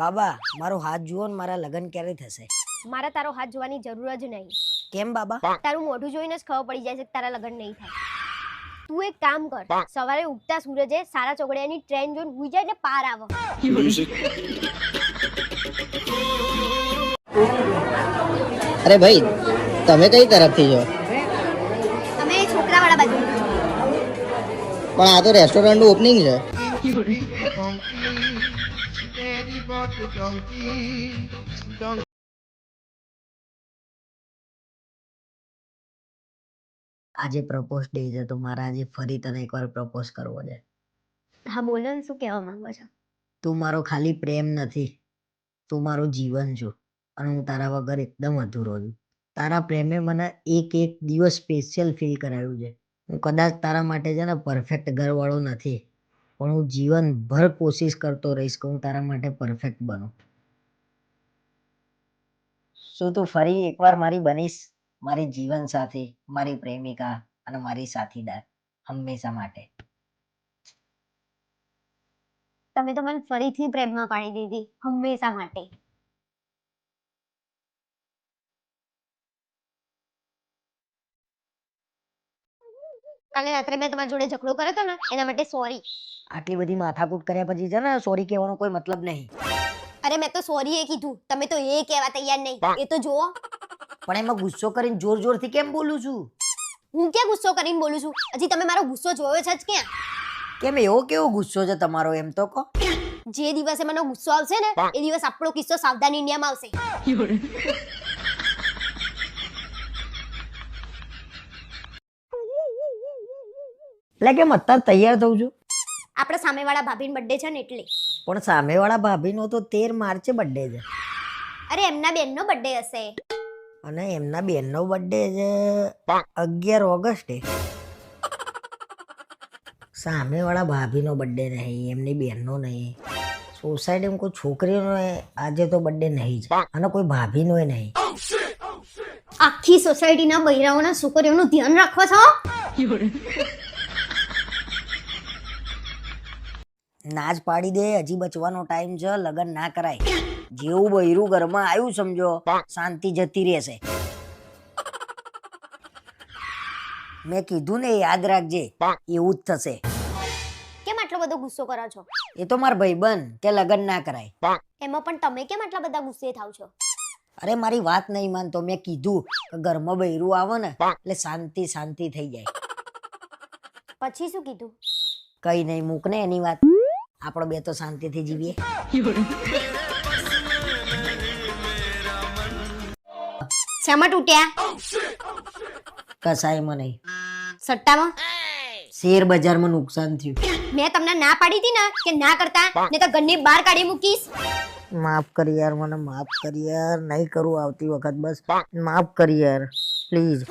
બાબા મારો હાથ જુઓ ને મારા લગ્ન ક્યારે થશે? મારે તારો હાથ જોવાની જરૂર જ નહીં. કેમ બાબા? તારું મોઢું જોઈને જ ખબર પડી જાય છે કે તારા લગ્ન નહીં થાય. તું એક કામ કર સવારે ઉગતા સૂરજે સારા ચોગડિયાની ટ્રેન જોઈને હુઈ જાય ને પાર આવો. અરે ભાઈ તમે કઈ તરફથી છો? અમે છોકરાવાળા બાજુ પણ આ તો રેસ્ટોરન્ટનું ઓપનિંગ છે. આજે પ્રપોઝ ડે છે તો મારે આજે ફરી તને એકવાર પ્રપોઝ કરવો છે. હા બોલો ને શું કહેવા માંગો છો? તું મારો ખાલી પ્રેમ નથી તું મારું જીવન છું અને હું તારા વગર એકદમ અધૂરો છું. તારા પ્રેમે મને એક એક દિવસ સ્પેશિયલ ફીલ કરાવ્યું છે. હું કદાચ તારા માટે છે ને પરફેક્ટ ઘરવાળો નથી. પણ હું જીવનભર કોશિશ કરતો રહીશ કે હું તારા માટે પરફેક્ટ બનું. શું તું ફરી એકવાર મારી બનીશ? મારી જીવન સાથી મારી પ્રેમિકા અને મારી સાથીદાર હંમેશા માટે. તમે તો મને ફરીથી પ્રેમમાં પાડી દીધી હંમેશા માટે. કાલે રાત્રે મેં તમારી જોડે ઝઘડો કર્યો હતો ને એના માટે સોરી આટલી બધી માથાકૂટ કર્યા પછી છે ને સોરી કહેવાનો કોઈ મતલબ નહીં. અરે મેં તો સોરી એ કીધું. તમે તો એ કહેવા તૈયાર નહીં. એ તો જુઓ. પણ એમાં ગુસ્સો કરીને જોર જોરથી કેમ બોલું છું? હું ક્યાં ગુસ્સો કરીને બોલું છું? હજી તમે મારો ગુસ્સો જોયો છે જ ક્યાં? કેમ એવો કેવો ગુસ્સો છે તમારો એમ તો કહો. જે દિવસે મને ગુસ્સો આવશે ને એ દિવસ આપણો કિસ્સો સાવધાન ઇન્ડિયામાં આવશે. એટલે કેમ અત્યારે તૈયાર થઉં છું? આપણે સામેવાળા ભાભીનો બર્થડે છે ને એટલે. પણ સામેવાળા ભાભીનો તો તેર માર્ચે બર્થડે છે. અરે એમના બેનનો બર્થડે હશે. અને એમના બેનનો બર્થડે છે અગિયાર ઓગસ્ટે. સામેવાળા ભાભીનો બર્થડે નહીં એમની બેનનો નહીં. સોસાયટીમાં કોઈ છોકરીનો આજે તો બર્થડે નહીં છે અને કોઈ ભાભીનો નહીં. આખી સોસાયટીના બૈરાઓના છોકરીઓનું ધ્યાન રાખો છો? નાચ પાડી દે હજી બચવાનો ટાઈમ છે લગ્ન ના કરાય. જેવું બૈરું ઘરમાં આવ્યું સમજો શાંતિ જતી રહેશે. મેં કીધું ને યાદ રાખજે એવું જ થશે. કેમ આટલો બધો ગુસ્સો કરો છો? એ તો માર ભાઈબંધ કે લગન ના કરાય. એમાં પણ તમે કેમ આટલા બધા ગુસ્સે થાવ છો? અરે મારી વાત નહીં માનતો મેં કીધું કે ઘરમાં બૈરું આવે ને એટલે શાંતિ શાંતિ થઈ જાય. પછી શું કીધું? કઈ નહીં મૂક ને એની વાત. આપણો બે તો શાંતિથી જીવીએ. શેમાં તૂટ્યા? કસાયમાં નહીં સટ્ટામાં? શેર બજારમાં નુકસાન થયું. મેં તમને ના પાડી હતી ને કે ના કરતા ને તો ઘરની બહાર કાઢી મૂકીશ. માફ કરી યાર મને માફ કરી યાર. નહીં કરું આવતી વખત બસ. માફ કરી યાર પ્લીઝ.